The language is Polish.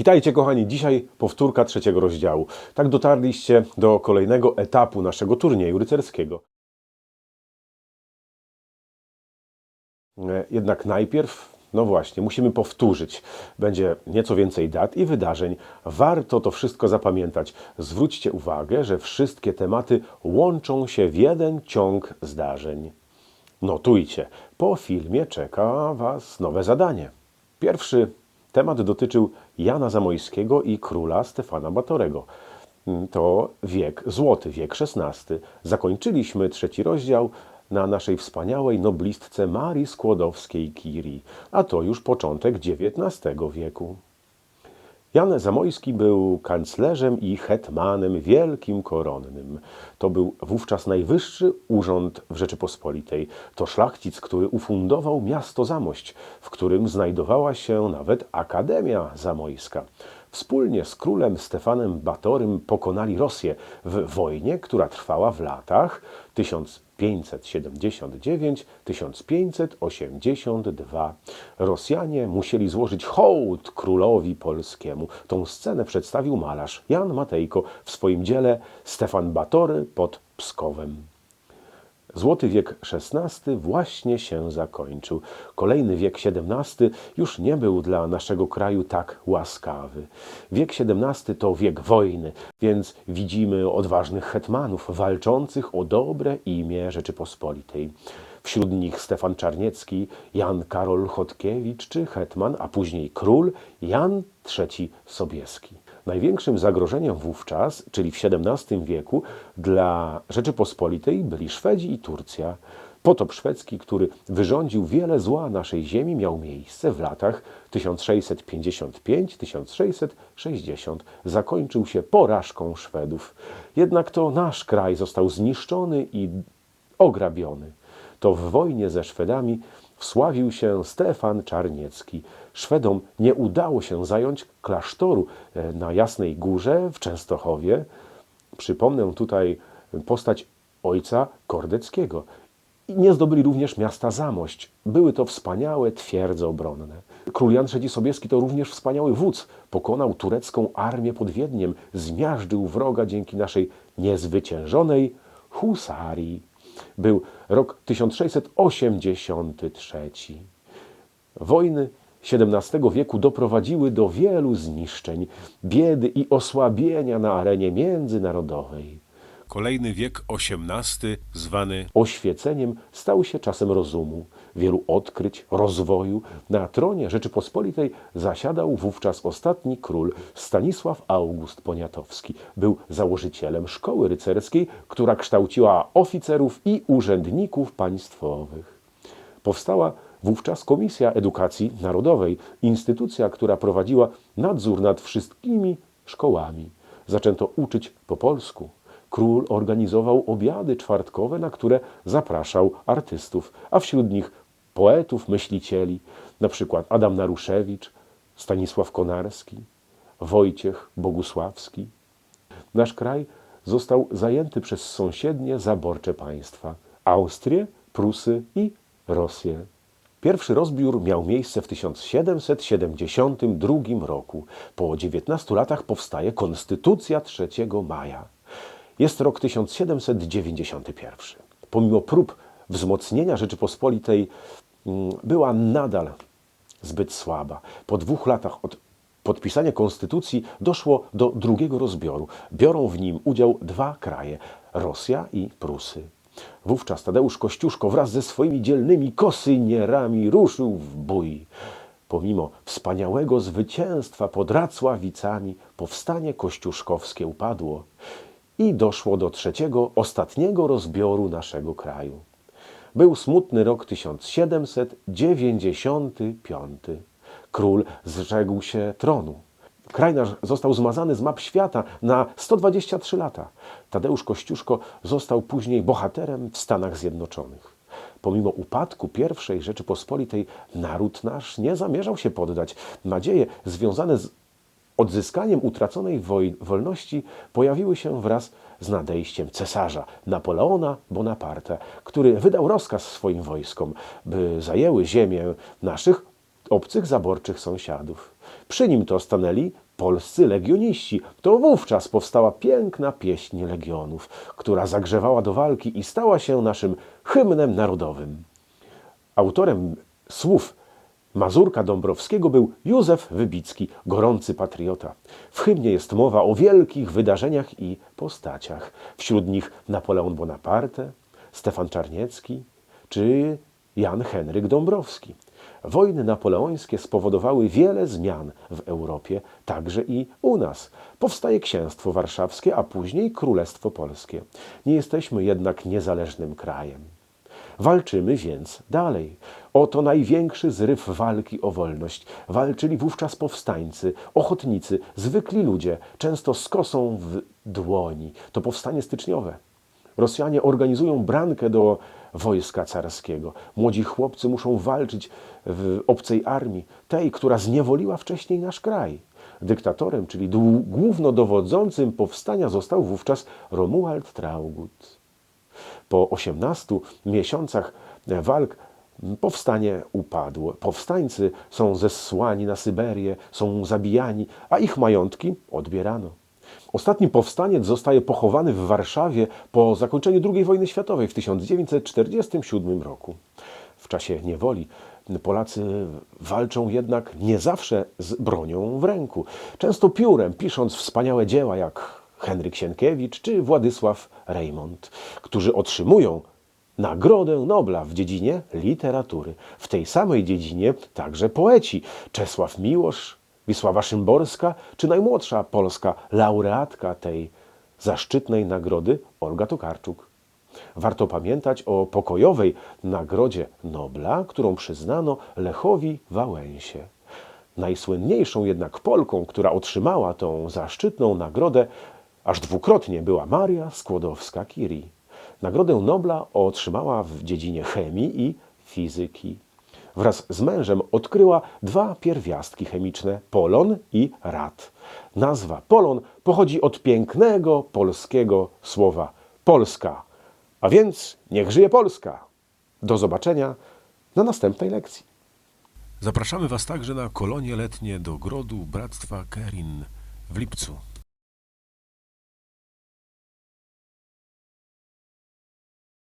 Witajcie kochani, dzisiaj powtórka trzeciego rozdziału. Tak dotarliście do kolejnego etapu naszego turnieju rycerskiego. E, Jednak najpierw, no właśnie, musimy powtórzyć. Będzie nieco więcej dat i wydarzeń. Warto to wszystko zapamiętać. Zwróćcie uwagę, że wszystkie tematy łączą się w jeden ciąg zdarzeń. Notujcie, po filmie czeka Was nowe zadanie. Pierwszy temat dotyczył Jana Zamojskiego i króla Stefana Batorego. To wiek złoty, wiek XVI. Zakończyliśmy trzeci rozdział na naszej wspaniałej noblistce Marii Skłodowskiej-Curie, a to już początek XIX wieku. Jan Zamojski był kanclerzem i hetmanem wielkim koronnym. To był wówczas najwyższy urząd w Rzeczypospolitej. To szlachcic, który ufundował miasto Zamość, w którym znajdowała się nawet Akademia Zamojska. Wspólnie z królem Stefanem Batorym pokonali Rosję w wojnie, która trwała w latach 1579-1582. Rosjanie musieli złożyć hołd królowi polskiemu. Tą scenę przedstawił malarz Jan Matejko w swoim dziele Stefan Batory pod Pskowem. Złoty wiek XVI właśnie się zakończył. Kolejny wiek XVII już nie był dla naszego kraju tak łaskawy. Wiek XVII to wiek wojny, więc widzimy odważnych hetmanów walczących o dobre imię Rzeczypospolitej. Wśród nich Stefan Czarniecki, Jan Karol Chodkiewicz czy hetman, a później król Jan III Sobieski. Największym zagrożeniem wówczas, czyli w XVII wieku, dla Rzeczypospolitej byli Szwedzi i Turcja. Potop szwedzki, który wyrządził wiele zła naszej ziemi, miał miejsce w latach 1655-1660. Zakończył się porażką Szwedów. Jednak to nasz kraj został zniszczony i ograbiony. To w wojnie ze Szwedami wsławił się Stefan Czarniecki. Szwedom nie udało się zająć klasztoru e, na Jasnej Górze w Częstochowie. Przypomnę tutaj postać ojca Kordeckiego. Nie zdobyli również miasta Zamość. Były to wspaniałe twierdze obronne. Król Jan III Sobieski to również wspaniały wódz. Pokonał turecką armię pod Wiedniem, zmiażdżył wroga dzięki naszej niezwyciężonej husarii. Był rok 1683. Wojny XVII wieku doprowadziły do wielu zniszczeń, biedy i osłabienia na arenie międzynarodowej. Kolejny wiek XVIII, zwany Oświeceniem stał się czasem rozumu, wielu odkryć, rozwoju. Na tronie Rzeczypospolitej zasiadał wówczas ostatni król Stanisław August Poniatowski. Był założycielem szkoły rycerskiej, która kształciła oficerów i urzędników państwowych. Powstała wówczas Komisja Edukacji Narodowej, instytucja, która prowadziła nadzór nad wszystkimi szkołami. Zaczęto uczyć po polsku. Król organizował obiady czwartkowe, na które zapraszał artystów, a wśród nich poetów, myślicieli, na przykład Adam Naruszewicz, Stanisław Konarski, Wojciech Bogusławski. Nasz kraj został zajęty przez sąsiednie zaborcze państwa Austrię, Prusy i Rosję. Pierwszy rozbiór miał miejsce w 1772 roku. Po 19 latach powstaje Konstytucja 3 maja. Jest rok 1791. Pomimo prób wzmocnienia Rzeczypospolitej mm, była nadal zbyt słaba. Po dwóch latach od podpisania konstytucji doszło do drugiego rozbioru. Biorą w nim udział dwa kraje Rosja i Prusy. Wówczas Tadeusz Kościuszko wraz ze swoimi dzielnymi kosynierami ruszył w bój. Pomimo wspaniałego zwycięstwa pod Racławicami, powstanie kościuszkowskie upadło i doszło do trzeciego, ostatniego rozbioru naszego kraju. Był smutny rok 1795. Król zrzekł się tronu. Kraj nasz został zmazany z map świata na 123 lata. Tadeusz Kościuszko został później bohaterem w Stanach Zjednoczonych. Pomimo upadku I Rzeczypospolitej, naród nasz nie zamierzał się poddać. Nadzieje związane z odzyskaniem utraconej wolności pojawiły się wraz z nadejściem cesarza Napoleona Bonaparte, który wydał rozkaz swoim wojskom, by zajęły ziemię naszych obcych zaborczych sąsiadów. Przy nim to stanęli polscy legioniści. To wówczas powstała piękna pieśń legionów, która zagrzewała do walki i stała się naszym hymnem narodowym. Autorem słów Mazurka Dąbrowskiego był Józef Wybicki, gorący patriota. W hymnie jest mowa o wielkich wydarzeniach i postaciach. Wśród nich Napoleon Bonaparte, Stefan Czarniecki czy Jan Henryk Dąbrowski. Wojny napoleońskie spowodowały wiele zmian w Europie, także i u nas. Powstaje Księstwo Warszawskie, a później Królestwo Polskie. Nie jesteśmy jednak niezależnym krajem. Walczymy więc dalej. Oto największy zryw walki o wolność. Walczyli wówczas powstańcy, ochotnicy, zwykli ludzie, często z kosą w dłoni. To powstanie styczniowe. Rosjanie organizują brankę do wojska carskiego. Młodzi chłopcy muszą walczyć w obcej armii, tej, która zniewoliła wcześniej nasz kraj. Dyktatorem, czyli głównodowodzącym powstania został wówczas Romuald Traugott. Po 18 miesiącach walk powstanie upadło. Powstańcy są zesłani na Syberię, są zabijani, a ich majątki odbierano. Ostatni powstaniec zostaje pochowany w Warszawie po zakończeniu II wojny światowej w 1947 roku. W czasie niewoli Polacy walczą jednak nie zawsze z bronią w ręku. Często piórem, pisząc wspaniałe dzieła jak Henryk Sienkiewicz czy Władysław Reymont, którzy otrzymują Nagrodę Nobla w dziedzinie literatury. W tej samej dziedzinie także poeci Czesław Miłosz, Wisława Szymborska czy najmłodsza polska laureatka tej zaszczytnej nagrody Olga Tokarczuk. Warto pamiętać o pokojowej Nagrodzie Nobla, którą przyznano Lechowi Wałęsie. Najsłynniejszą jednak Polką, która otrzymała tą zaszczytną nagrodę aż dwukrotnie była Maria Skłodowska-Curie. Nagrodę Nobla otrzymała w dziedzinie chemii i fizyki. Wraz z mężem odkryła dwa pierwiastki chemiczne polon i rad. Nazwa polon pochodzi od pięknego polskiego słowa Polska. A więc niech żyje Polska! Do zobaczenia na następnej lekcji. Zapraszamy Was także na kolonie letnie do Grodu Bractwa Kerin w lipcu.